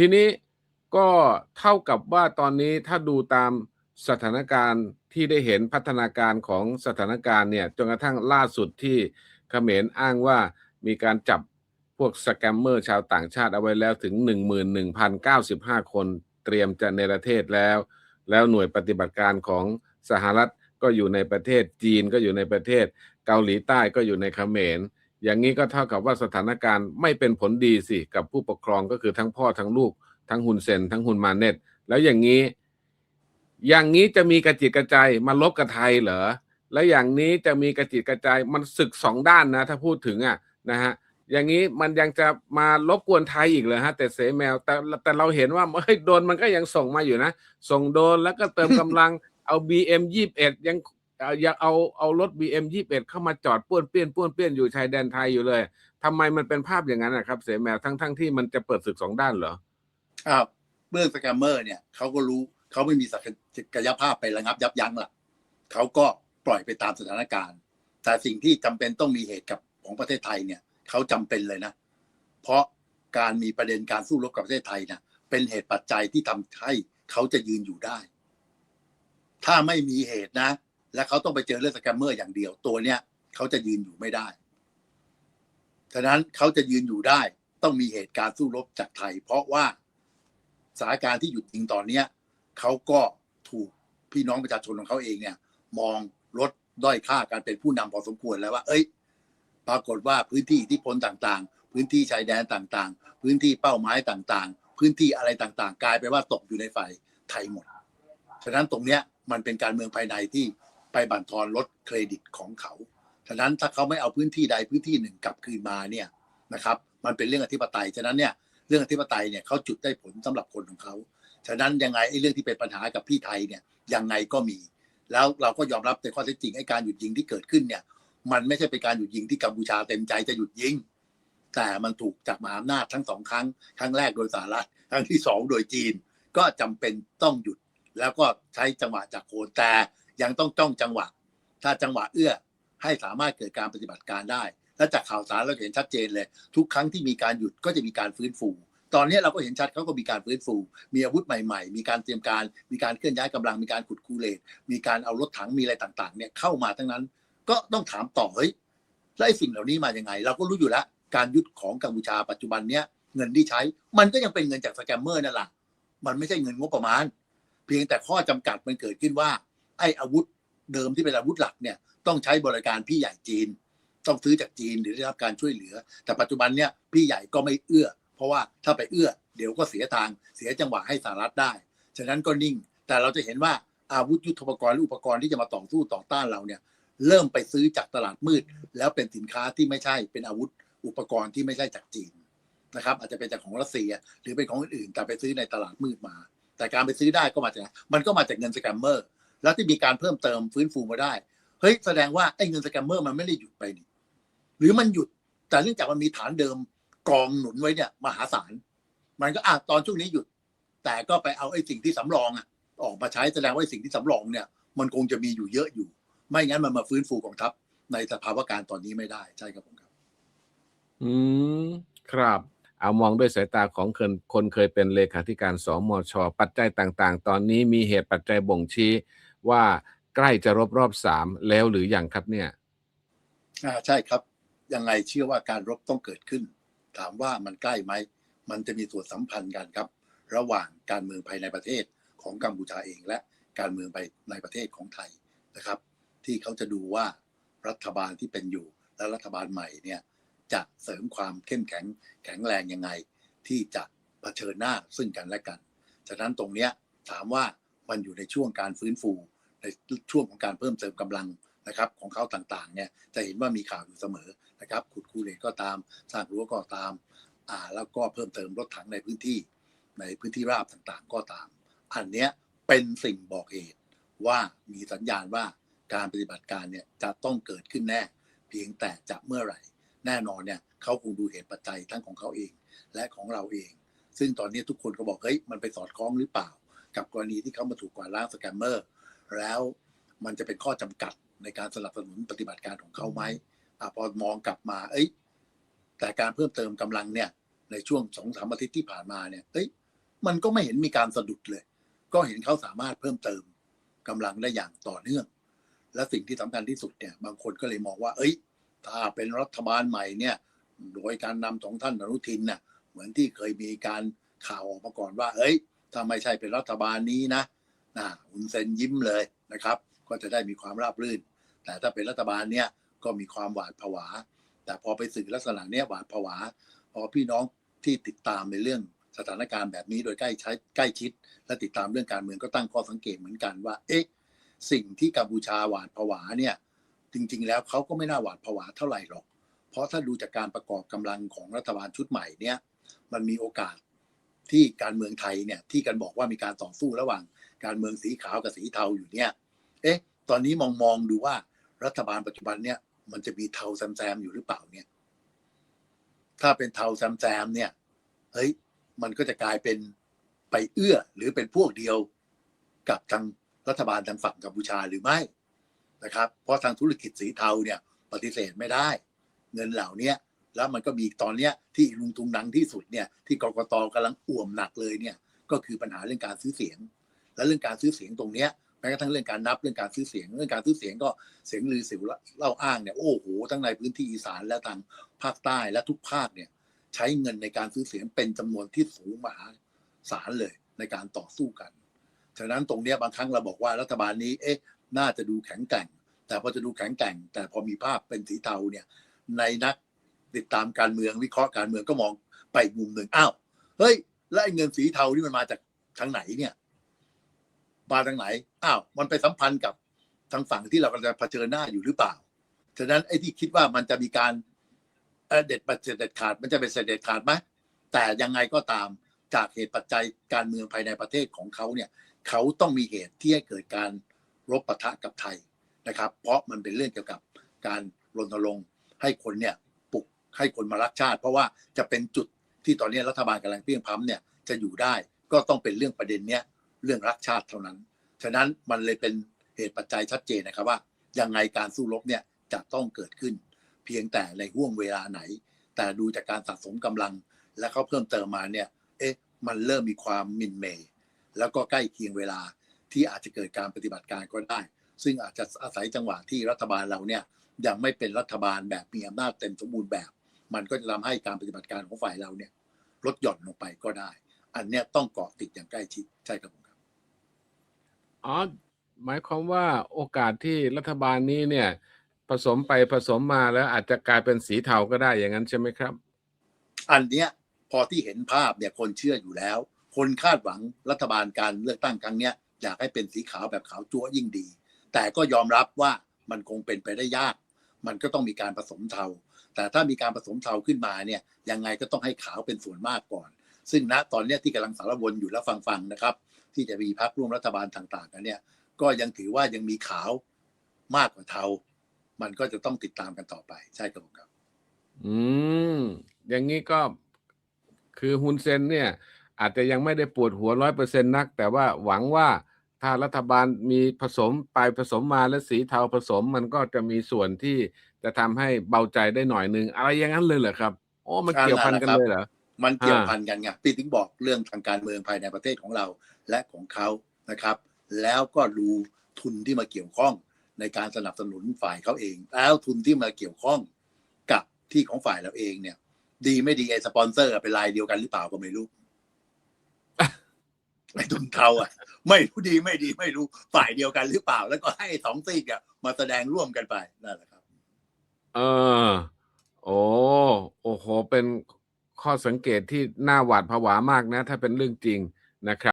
ทีนี้ก็เท่ากับว่าตอนนี้ถ้าดูตามสถานการณ์ที่ได้เห็นพัฒนาการของสถานการณ์เนี่ยจนกระทั่งล่าสุดที่เขมรอ้างว่ามีการจับพวกสแกมเมอร์ชาวต่างชาติเอาไว้แล้วถึง 11,095 คนเตรียมจะในประเทศแล้ว แล้วหน่วยปฏิบัติการของสหรัฐก็อยู่ในประเทศจีนก็อยู่ในประเทศ เกาหลีใต้ก็อยู่ในเขมร อย่างนี้ก็เท่ากับว่าสถานการณ์ไม่เป็นผลดีสิกับผู้ปกครองก็คือทั้งพ่อทั้งลูก ทั้งฮุนเซนทั้งฮุนมาเนตแล้วอย่างนี้ อย่างนี้จะมีกระจิตกระใจมาลบกับไทยเหรอแล้วอย่างนี้จะมีกระจิตกระใจมันศึกสองด้านนะ ถ้าพูดถึงอะนะฮะอย่างนี้มันยังจะมารบกวนไทยอีกเหรอฮะ แต่เสแมวแต่แต่เราเห็นว่าเฮ้ยโดนมันก็ยังส่งมาอยู่นะ ส่งโดนแล้วก็เติมกำลังเอา BM ยี่สิบเอ็ดยัง ยังเอาเอารถ BM ยี่สิบเอ็ดเข้ามาจอดป้วนเปี้ยนป้วนเปี้ยนอยู่ชายแดนไทยอยู่เลยทำไมมันเป็นภาพอย่างนั้นนะครับเสแมวทั้งทั้งที่มันจะเปิดศึกสองด้านเหรออ้าวเรื่องสแกมเมอร์เนี่ยเขาก็รู้เขาไม่มีศักยภาพไประงับยับยั้งล่ะเขาก็ปล่อยไปตามสถานการณ์ แต่สิ่งที่จำเป็นต้องมีเหตุกับของประเทศไทยเนี่ยเขาจำเป็นเลยนะ เพราะการมีประเด็นการสู้รบกับประเทศไทยเนี่ยเป็นเหตุปัจจัยที่ทำให้เขาจะยืนอยู่ได้ ถ้าไม่มีเหตุนะ และเขาต้องไปเจอเรื่องสแกมเมอร์อย่างเดียวตัวเนี้ยเขาจะยืนอยู่ไม่ได้ฉะนั้นเขาจะยืนอยู่ได้ต้องมีเหตุการณ์สู้รบจากไทย เพราะว่าสถานการณ์ที่หยุดยิงตอนเนี้ยเขาก็ถูกพี่น้องประชาชนของเขาเองเนี่ย มองลดด้อยค่าการเป็นผู้นำพอสมควรแล้วว่า เอ้ย ปรากฏว่าพื้นที่อิทธิพลต่างๆ พื้นที่ชายแดนต่างๆ พื้นที่เป้าหมายต่างๆ พื้นที่อะไรต่างๆ กลายไปว่าตกอยู่ในฝ่ายไทยหมด ฉะนั้นตรงเนี้ยมันเป็นการเมืองภายในที่ ไปบั่นทอนลดเครดิตของเขาฉะนั้นถ้าเขาไม่เอาพื้นที่ใดพื้นที่หนึ่งกลับคืนมาเนี่ยนะครับ มันเป็นเรื่องอธิปไตยฉะนั้นเนี่ยเรื่องอธิปไตยเนี่ยเขาจุดได้ผลสำหรับคนของเขาฉะนั้นยังไงไอ้เรื่องที่เป็นปัญหากับพี่ไทยเนี่ยยังไงก็มี แล้วเราก็ยอมรับในข้อเท็จจริงไอ้การหยุดยิงที่เกิดขึ้นเนี่ย มันไม่ใช่เป็นการหยุดยิงที่กัมพูชาเต็มใจจะหยุดยิง แต่มันถูกจากมหาอำนาจทั้งสองครั้งครั้งแรกโดยสหรัฐครั้งที่สองโดยจีน ก็จำเป็นต้องหยุดแล้วก็ใช้จังหวะจากโคนแต่ ยังต้องจ้องจังหวะ ถ้าจังหวะเอื้อให้สามารถเกิดการปฏิบัติการได้ และจากข่าวสารเราเห็นชัดเจนเลย ทุกครั้งที่มีการหยุดก็จะมีการฟื้นฟู ตอนนี้เราก็เห็นชัดเขาก็มีการฟื้นฟู มีอาวุธใหม่ ๆ มีการเตรียมการ มีการเคลื่อนย้ายกำลัง มีการขุดคูเลตมีการเอารถถังมีอะไรต่างๆ เนี่ยเข้ามาทั้งนั้น ก็ต้องถามต่อเฮ้ยแล้วไอ้สิ่งเหล่านี้มาอยังไง เราก็รู้อยู่แล้วการยึดของกัมพูชาปัจจุบันเนี้ยเงินที่ใช้ มันก็ยังเป็นเงินจากสแกมเมอร์นั่นแหละมันไม่ใช่เงินงบประมาณ เพียงแต่ข้อจำกัดมันเกิดขึ้นว่า ไอ้อาวุธเดิมที่เป็นอาวุธหลักเนี่ยต้องใช้บริการพี่ใหญ่จีน ต้องซื้อจากจีนหรือได้รับการช่วยเหลือ แต่ปัจจุบันเนี่ยพี่ใหญ่ก็ไม่เอื้อ เพราะว่าถ้าไปเอื้อ เดี๋ยวก็เสียทางเสียจังหวะให้สหรัฐได้ ฉะนั้นก็นิ่ง แต่เราจะเห็นว่าอาวุธยุทโธปกรณ์หรืออุปกรณ์ที่จะมาต่อสู้ต่อต้านเราเนี่ยเริ่มไปซื้อจากตลาดมืด แล้วเป็นสินค้าที่ไม่ใช่เป็นอาวุธอุปกรณ์ที่ไม่ใช่จากจีนนะครับอาจจะเป็นจากของรัสเซียหรือเป็นของอื่นๆแต่ไปซื้อในตลาดมืดมา แต่การไปซื้อได้ก็มาจากมันก็มาจากเงินสแกมเมอร์ แล้วที่มีการเพิ่มเติมฟื้นฟูมาได้ เฮ้ยแสดงว่าไอ้เงินสแกมเมอร์มันไม่ได้หยุดไปนี่หรือมันหยุด แต่เนื่องจากมันมีฐานเดิมกองหนุนไว้เนี่ยมหาศาล มันก็อาตอนช่วงนี้หยุด แต่ก็ไปเอาไอ้สิ่งที่สำรองอะ ออกมาใช้แสดงว่าไอ้สิ่งที่สำรองเนี่ย มันคงจะมีอยู่เยอะอยู่ ไม่งั้นมันมาฟื้นฟูกองทัพในสภาวะการตอนนี้ไม่ได้ใช่ครับผมครับ อืมครับ เอามองด้วยสายตาของคนคนเคยเป็นเลขาธิการสมช ปัจจัยต่าง ๆ ตอนนี้มีเหตุปัจจัยบ่งชี้ ว่าใกล้จะรบรอบสามแล้วหรืออยังครับเนี่ยอ่าใช่ครับ ยังไงเชื่อว่าการรบต้องเกิดขึ้น ถามว่ามันใกล้ไหม มันจะมีส่วนสัมพันธ์กันครับ ระหว่างการเมืองภายในประเทศของกัมพูชาเองและการเมืองภายในประเทศของไทยนะครับ ที่เขาจะดูว่ารัฐบาลที่เป็นอยู่และรัฐบาลใหม่เนี่ยจะเสริมความเข้มแข็งแข็งแรงยังไง ที่จะเผชิญหน้าซึ่งกันและกัน ฉะนั้นตรงเนี้ยถามว่า มันอยู่ในช่วงการฟื้นฟูในช่วงของการเพิ่มเติมกำลังนะครับของเขาต่างๆเนี่ยจะเห็นว่ามีข่าวอยู่เสมอนะครับขุดคูเลตก็ตามสร้างรั้วก็ตามอ่าแล้วก็เพิ่มเติมรถถังในพื้นที่ในพื้นที่ราบต่างๆ ก็ตาม อันเนี้ยเป็นสิ่งบอกเหตุว่ามีสัญญาณว่าการปฏิบัติการเนี่ยจะต้องเกิดขึ้นแน่ เพียงแต่จะเมื่อไหร่ แน่นอนเนี่ยเขาคงดูเหตุปัจจัยทั้งของเขาเองและของเราเอง ซึ่งตอนนี้ทุกคนก็บอกเฮ้ยมันไปสอดคล้องหรือเปล่า กับกรณีที่เขามาถูกกวาดล้างสแกมเมอร์แล้วมันจะเป็นข้อจำกัดในการสนับสนุนปฏิบัติการของเขาไหมอพอมองกลับมา เอ้ย แต่การเพิ่มเติมกำลังเนี่ย ในช่วงสองสามอาทิตย์ที่ผ่านมาเนี่ย เอ้ย มันก็ไม่เห็นมีการสะดุดเลย ก็เห็นเขาสามารถเพิ่มเติมกำลังได้อย่างต่อเนื่อง และสิ่งที่สำคัญที่สุดเนี่ย บางคนก็เลยมองว่า เอ้ย ถ้าเป็นรัฐบาลใหม่เนี่ย โดยการนำของท่านอนุทินน่ะเหมือนที่เคยมีการข่าวออกมาก่อนว่า เอ้ย ถ้าไม่ใช่เป็นรัฐบาลนี้นะนะอุนเซนยิ้มเลยนะครับ ก็จะได้มีความราบรื่น แต่ถ้าเป็นรัฐบาลเนี่ยก็มีความหวาดผวา แต่พอไปสื่อลักษณะเนี้ยหวาดผวา พอพี่น้องที่ติดตามในเรื่องสถานการณ์แบบนี้โดยใกล้ใช้ใกล้ชิด และติดตามเรื่องการเมืองก็ตั้งข้อสังเกตเหมือนกันว่า เอ๊ะ สิ่งที่กัมพูชาหวาดผวาเนี่ย จริง ๆ แล้วเขาก็ไม่น่าหวาดผวาเท่าไหร่หรอก เพราะถ้าดูจากการประกอบกำลังของรัฐบาลชุดใหม่เนี่ย มันมีโอกาส ที่การเมืองไทยเนี่ยที่กันบอกว่ามีการต่อสู้ระหว่าง การเมืองสีขาวกับสีเทาอยู่เนี่ย เอ๊ะ ตอนนี้มองมองดูว่ารัฐบาลปัจจุบันเนี่ยมันจะมีเทาแซมๆอยู่หรือเปล่าเนี่ย ถ้าเป็นเทาแซมๆเนี่ยเฮ้ยมันก็จะกลายเป็นไปเอื้อหรือเป็นพวกเดียวกับทางรัฐบาลทางฝั่งกัมพูชาหรือไม่นะครับ เพราะทางธุรกิจสีเทาเนี่ยปฏิเสธไม่ได้ เงินเหล่านี้ แล้วมันก็มีตอนเนี้ยที่ลุงตุงนังที่สุดเนี่ยที่กกตกำลังอ่วมหนักเลยเนี่ยก็คือปัญหาเรื่องการซื้อเสียง และเรื่องการซื้อเสียงตรงเนี้ยแม้กระทั่งเรื่องการนับเรื่องการซื้อเสียงเรื่องการซื้อเสียงก็เสียงลือเสิวเล่าอ้างเนี่ยโอ้โหทั้งในพื้นที่อีสานและทางภาคใต้และทุกภาคเนี่ยใช้เงินในการซื้อเสียงเป็นจำนวนที่สูงมหาศาลเลยในการต่อสู้กันฉะนั้นตรงเนี้ยบางครั้งเราบอกว่ารัฐบาลนี้เอ๊ะน่าจะดูแข็งแกร่ง แต่พอจะดูแข็งแกร่ง แต่พอมีภาพเป็นสีเทาเนี่ยในนัก ติดตามการเมืองวิเคราะห์การเมืองก็มองไปอีกมุมหนึ่งอ้าวเฮ้ยแล้วไอ้เงินสีเทานี่มันมาจากทางไหนเนี่ยมาทางไหนอ้าวมันไปสัมพันธ์กับทางฝั่งที่เรากำลังจะเผชิญหน้าอยู่หรือเปล่าฉะนั้นไอ้ที่คิดว่ามันจะมีการเอ่อเด็ดปัดเด็ดขาดมันจะเป็นเสด็จขาดไหมแต่ยังไงก็ตามจากเหตุปัจจัยการเมืองภายในประเทศของเขาเนี่ยเขาต้องมีเหตุที่ให้เกิดการรบปะทะกับไทยนะครับ เพราะมันเป็นเรื่องเกี่ยวกับการรณรงค์ให้คนเนี่ย ให้คนมารักชาติ เพราะว่าจะเป็นจุดที่ตอนนี้รัฐบาลกำลังเพียงพร้ำเนี่ยจะอยู่ได้ก็ต้องเป็นเรื่องประเด็นเนี้ยเรื่องรักชาติเท่านั้น ฉะนั้นมันเลยเป็นเหตุปัจจัยชัดเจนนะครับว่ายังไงการสู้รบเนี่ยจะต้องเกิดขึ้น เพียงแต่ในห่วงเวลาไหน แต่ดูจากการสะสมกำลัง และเขาเพิ่มเติมมาเนี่ยเอ๊ะมันเริ่มมีความมินเมย์แล้วก็ใกล้เคียงเวลาที่อาจจะเกิดการปฏิบัติการก็ได้ ซึ่งอาจจะอาศัยจังหวะที่รัฐบาลเราเนี่ยยังไม่เป็นรัฐบาลแบบมีอำนาจเต็มสมบูรณ์แบบ มันก็จะทำให้การปฏิบัติการของฝ่ายเราเนี่ยลดหย่อนลงไปก็ได้ อันเนี้ยต้องเกาะติดอย่างใกล้ชิดใช่ครับผมครับอ๋อหมายความว่าโอกาสที่รัฐบาลนี้เนี่ย ผสมไปผสมมาแล้วอาจจะกลายเป็นสีเทาก็ได้อย่างนั้นใช่ไหมครับ อันเนี้ยพอที่เห็นภาพเนี่ยคนเชื่ออยู่แล้ว คนคาดหวังรัฐบาลการเลือกตั้งครั้งเนี้ยอยากให้เป็นสีขาวแบบขาวจั๊วยิ่งดี แต่ก็ยอมรับว่ามันคงเป็นไปได้ยาก มันก็ต้องมีการผสมเทา แต่ถ้ามีการผสมเทาขึ้นมาเนี่ยยังไงก็ต้องให้ขาวเป็นส่วนมากก่อน ซึ่งณตอนนี้ที่กำลังสารวนอยู่แล้วฟังๆนะครับ ที่จะมีพักร่วมรัฐบาลต่างๆกันเนี่ยก็ยังถือว่ายังมีขาวมากกว่าเทา มันก็จะต้องติดตามกันต่อไป ใช่ครับผมครับ อืม อย่างนี้ก็คือฮุนเซนเนี่ย อาจจะยังไม่ได้ปวดหัวร้อยเปอร์เซ็นต์นัก แต่ว่าหวังว่า ถ้ารัฐบาลมีผสมไปผสมมาและสีเทาผสมมันก็จะมีส่วนที่จะทำให้เบาใจได้หน่อยนึงอะไรอย่างนั้นเลยเหรอครับโอ้มันเกี่ยวพันกันเลยเหรอมันเกี่ยวพันกันไงพี่ถึงบอกเรื่องทางการเมืองภายในประเทศของเราและของเขานะครับ แล้วก็ดูทุนที่มาเกี่ยวข้องในการสนับสนุนฝ่ายเขาเอง แล้วทุนที่มาเกี่ยวข้องกับที่ของฝ่ายเราเองเนี่ย ดีไม่ดีไอ้สปอนเซอร์เป็นรายเดียวกันหรือเปล่าก็ไม่รู้ ไอ้ทุนเทาอะ ไม่รู้ดีไม่ดีไม่รู้ฝ่ายเดียวกันหรือเปล่า แล้วก็ให้สองซีกอ่ยมาแสดงร่วมกันไปนั่นแหละครับเออโอ้โอ้โห เป็นข้อสังเกตที่น่าหวาดผวามากนะ ถ้าเป็นเรื่องจริงนะครับ